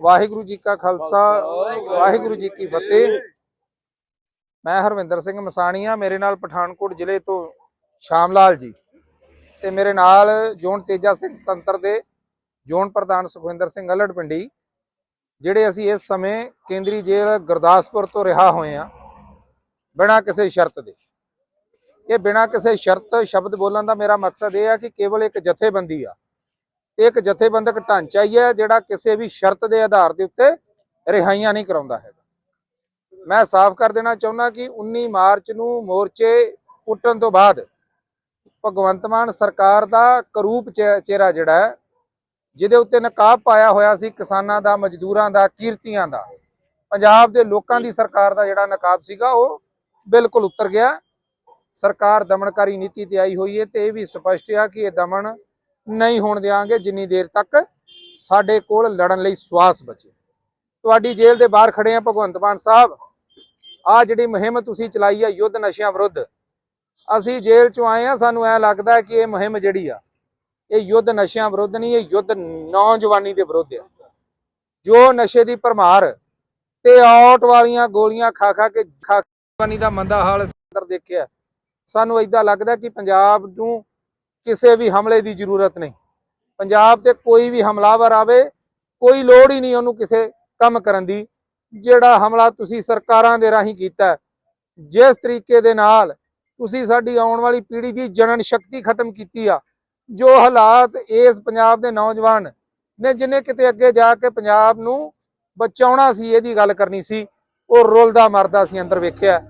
ਵਾਹਿਗੁਰੂ ਜੀ ਕਾ ਖਾਲਸਾ ਵਾਹਿਗੁਰੂ ਜੀ ਕੀ ਫਤਿਹ। ਮੈਂ ਹਰਵਿੰਦਰ ਸਿੰਘ ਮਸਾਣੀਆ ਮੇਰੇ ਨਾਲ ਪਠਾਨਕੋਟ ਜ਼ਿਲ੍ਹੇ ਤੋਂ ਸ਼ਾਮ ਲਾਲ ਜੀ ਤੇ ਮੇਰੇ ਨਾਲ ਜੋਨ ਤੇਜਾ ਸਿੰਘ ਸੁਤੰਤਰ ਦੇ ਜੋਨ ਪ੍ਰਧਾਨ ਸੁਖਵਿੰਦਰ ਸਿੰਘ ਅਲੜ ਪਿੰਡੀ ਜਿਹੜੇ ਅਸੀਂ ਇਸ ਸਮੇਂ ਕੇਂਦਰੀ ਜੇਲ੍ਹ ਗੁਰਦਾਸਪੁਰ ਤੋਂ ਰਿਹਾ ਹੋਏ ਆ ਬਿਨਾਂ ਕਿਸੇ ਸ਼ਰਤ ਦੇ। ਇਹ ਬਿਨਾਂ ਕਿਸੇ ਸ਼ਰਤ ਸ਼ਬਦ ਬੋਲਣ ਦਾ ਮੇਰਾ ਮਕਸਦ ਇਹ ਆ ਕਿ ਕੇਵਲ ਇੱਕ ਜਥੇਬੰਦੀ ਆ। ਇੱਕ ਜਥੇਬੰਦਕ ਢਾਂਚਾ ਹੀ ਹੈ ਜਿਹੜਾ ਕਿਸੇ ਵੀ ਸ਼ਰਤ ਦੇ ਆਧਾਰ ਦੇ ਉੱਤੇ ਰਿਹਾਈਆਂ ਨਹੀਂ ਕਰਾਉਂਦਾ ਹੈਗਾ। ਮੈਂ ਸਾਫ਼ ਕਰ ਦੇਣਾ ਚਾਹੁੰਦਾ ਕਿ 19 ਮਾਰਚ ਨੂੰ ਮੋਰਚੇ ਪੁੱਟਣ ਤੋਂ ਬਾਅਦ ਭਗਵੰਤ ਮਾਨ ਸਰਕਾਰ ਦਾ ਕਰੂਪ ਚਿਹਰਾ ਜਿਹੜਾ ਹੈ, ਜਿਹਦੇ ਉੱਤੇ ਨਕਾਬ ਪਾਇਆ ਹੋਇਆ ਸੀ ਕਿਸਾਨਾਂ ਦਾ, ਮਜ਼ਦੂਰਾਂ ਦਾ, ਕੀਰਤੀਆਂ ਦਾ, ਪੰਜਾਬ ਦੇ ਲੋਕਾਂ ਦੀ ਸਰਕਾਰ ਦਾ ਜਿਹੜਾ ਨਕਾਬ ਸੀਗਾ, ਉਹ ਬਿਲਕੁਲ ਉਤਰ ਗਿਆ। ਸਰਕਾਰ ਦਮਨਕਾਰੀ ਨੀਤੀ ਤੇ ਆਈ ਹੋਈ ਹੈ ਤੇ ਇਹ ਵੀ ਸਪਸ਼ਟ ਆ ਕਿ ਇਹ ਦਮਨ ਨਹੀਂ ਹੋਣ ਦਿਆਂਗੇ ਜਿੰਨੀ ਦੇਰ ਤੱਕ ਸਾਡੇ ਕੋਲ ਲੜਨ ਲਈ ਸਵਾਸ ਬਚੇ। ਤੁਹਾਡੀ ਜੇਲ੍ਹ ਦੇ ਬਾਹਰ ਖੜੇ ਆ ਭਗਵੰਤ ਮਾਨ ਸਾਹਿਬ। ਆ ਜਿਹੜੀ ਮੁਹਿੰਮ ਤੁਸੀਂ ਚਲਾਈ ਆ ਯੁੱਧ ਨਸ਼ਿਆਂ ਵਿਰੁੱਧ, ਅਸੀਂ ਜੇਲ੍ਹ ਚੋਂ ਆਏ ਆ, ਸਾਨੂੰ ਐ ਲੱਗਦਾ ਕਿ ਇਹ ਮੁਹਿੰਮ ਜਿਹੜੀ ਆ, ਇਹ ਯੁੱਧ ਨਸ਼ਿਆਂ ਵਿਰੁੱਧ ਨਹੀਂ, ਇਹ ਯੁੱਧ ਨੌਜਵਾਨੀ ਦੇ ਵਿਰੁੱਧ ਆ। ਜੋ ਨਸ਼ੇ ਦੀ ਭਰਮਾਰ ਤੇ ਆਟ ਵਾਲੀਆਂ ਗੋਲੀਆਂ ਖਾ ਖਾ ਕੇ, ਖਾ ਦਾ ਮੰਦਾ ਹਾਲ ਅੰਦਰ ਦੇਖਿਆ। ਸਾਨੂੰ ਇਦਾਂ ਲੱਗਦਾ ਕਿ ਪੰਜਾਬ ਨੂੰ ਕਿਸੇ ਵੀ ਹਮਲੇ ਦੀ ਜ਼ਰੂਰਤ ਨਹੀਂ। ਪੰਜਾਬ ਤੇ ਕੋਈ ਵੀ ਹਮਲਾਵਰ ਆਵੇ, ਕੋਈ ਲੋੜ ਹੀ ਨਹੀਂ ਉਹਨੂੰ ਕਿਸੇ ਕੰਮ ਕਰਨ ਦੀ। ਜਿਹੜਾ ਹਮਲਾ ਤੁਸੀਂ ਸਰਕਾਰਾਂ ਦੇ ਰਾਹੀਂ ਕੀਤਾ ਜਿਸ ਤਰੀਕੇ ਦੇ ਨਾਲ ਤੁਸੀਂ ਸਾਡੀ ਆਉਣ ਵਾਲੀ ਪੀੜ੍ਹੀ ਦੀ ਜਨਨ ਸ਼ਕਤੀ ਖਤਮ ਕੀਤੀ ਆ, ਜੋ ਹਾਲਾਤ ਇਸ ਪੰਜਾਬ ਦੇ ਨੌਜਵਾਨ ਨੇ, ਜਿਨੇ ਕਿਤੇ ਅੱਗੇ ਜਾ ਕੇ ਪੰਜਾਬ ਨੂੰ ਬਚਾਉਣਾ ਸੀ, ਇਹਦੀ ਗੱਲ ਕਰਨੀ ਸੀ, ਉਹ ਰੁਲਦਾ ਮਰਦਾ ਸੀ ਅੰਦਰ ਵੇਖਿਆ।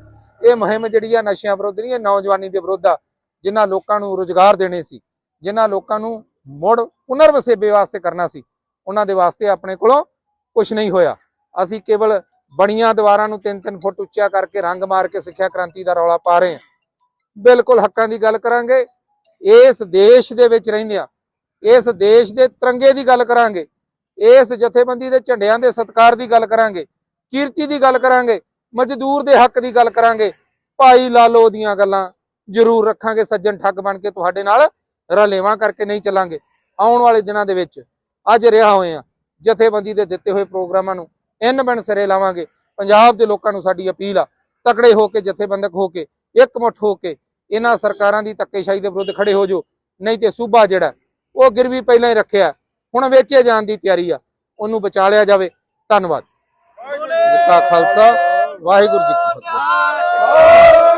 ਇਹ ਮੁਹਿੰਮ ਜਿਹੜੀ ਆ ਨਸ਼ਿਆਂ ਵਿਰੁੱਧ ਨਹੀਂ, ਇਹ ਨੌਜਵਾਨੀ ਦੇ ਵਿਰੁੱਧ ਆ। ਜਿਨ੍ਹਾਂ ਲੋਕਾਂ ਨੂੰ ਰੋਜ਼ਗਾਰ ਦੇਣੇ ਸੀ, ਜਿਨ੍ਹਾਂ ਲੋਕਾਂ ਨੂੰ ਮੁੜ ਪੁਨਰ ਵਸੇਬੇ ਵਾਸਤੇ ਕਰਨਾ ਸੀ, ਉਹਨਾਂ ਦੇ ਵਾਸਤੇ ਆਪਣੇ ਕੋਲੋਂ ਕੁਝ ਨਹੀਂ ਹੋਇਆ। ਅਸੀਂ ਕੇਵਲ ਬਣੀਆਂ ਦੀਵਾਰਾਂ ਨੂੰ 3-3 ਫੁੱਟ ਉੱਚਾ ਕਰਕੇ ਰੰਗ ਮਾਰ ਕੇ ਸਿੱਖਿਆ ਕ੍ਰਾਂਤੀ ਦਾ ਰੌਲਾ ਪਾ ਰਹੇ ਹਾਂ। ਬਿਲਕੁਲ ਹੱਕਾਂ ਦੀ ਗੱਲ ਕਰਾਂਗੇ, ਇਸ ਦੇਸ਼ ਦੇ ਵਿੱਚ ਰਹਿੰਦੇ ਰਹਿੰਦਿਆਂ ਇਸ ਦੇਸ਼ ਦੇ ਤਿਰੰਗੇ ਦੀ ਗੱਲ ਕਰਾਂਗੇ, ਇਸ ਜਥੇਬੰਦੀ ਦੇ ਝੰਡਿਆਂ ਦੇ ਸਤਕਾਰ ਦੀ ਗੱਲ ਕਰਾਂਗੇ, ਕੀਰਤੀ ਦੀ ਗੱਲ ਕਰਾਂਗੇ, ਮਜ਼ਦੂਰ ਦੇ ਹੱਕ ਦੀ ਗੱਲ ਕਰਾਂਗੇ, ਭਾਈ ਲਾਲੋ ਦੀਆਂ ਗੱਲਾਂ ਜ਼ਰੂਰ ਰੱਖਾਂਗੇ, ਸੱਜਣ ਠੱਗ ਬਣ ਕੇ ਤੁਹਾਡੇ ਨਾਲ ਰਲੇਵਾਂ ਕਰਕੇ ਨਹੀਂ ਚੱਲਾਂਗੇ। ਆਉਣ ਵਾਲੇ ਦਿਨਾਂ ਦੇ ਵਿੱਚ ਅੱਜ ਰਿਹਾ ਹੋਏ ਆ ਜਥੇਬੰਦੀ ਦੇ ਦਿੱਤੇ ਹੋਏ ਪ੍ਰੋਗਰਾਮਾਂ ਨੂੰ ਇਨ ਬਣ ਸਿਰੇ ਲਾਵਾਂਗੇ। ਪੰਜਾਬ ਦੇ ਲੋਕਾਂ ਨੂੰ ਸਾਡੀ ਅਪੀਲ ਆ, ਤਕੜੇ ਹੋ ਕੇ, ਜਥੇਬੰਦਕ ਹੋ ਕੇ, ਇਕਮੁੱਠ ਹੋ ਕੇ ਇਹਨਾਂ ਸਰਕਾਰਾਂ ਦੀ ਧੱਕੇਸ਼ਾਹੀ ਦੇ ਵਿਰੁੱਧ ਖੜੇ ਹੋ ਜੋ ਨਹੀਂ ਤੇ ਸੂਬਾ ਜਿਹੜਾ ਉਹ ਗਿਰਵੀ ਪਹਿਲਾਂ ਹੀ ਰੱਖਿਆ ਹੁਣ ਵੇਚੇ ਜਾਣ ਦੀ ਤਿਆਰੀ ਆ, ਉਹਨੂੰ ਬਚਾ ਲਿਆ ਜਾਵੇ। ਧੰਨਵਾਦ। ਜੀ ਕਾ ਖਾਲਸਾ, ਵਾਹਿਗੁਰੂ ਜੀ ਕੀ ਫਤਿਹ।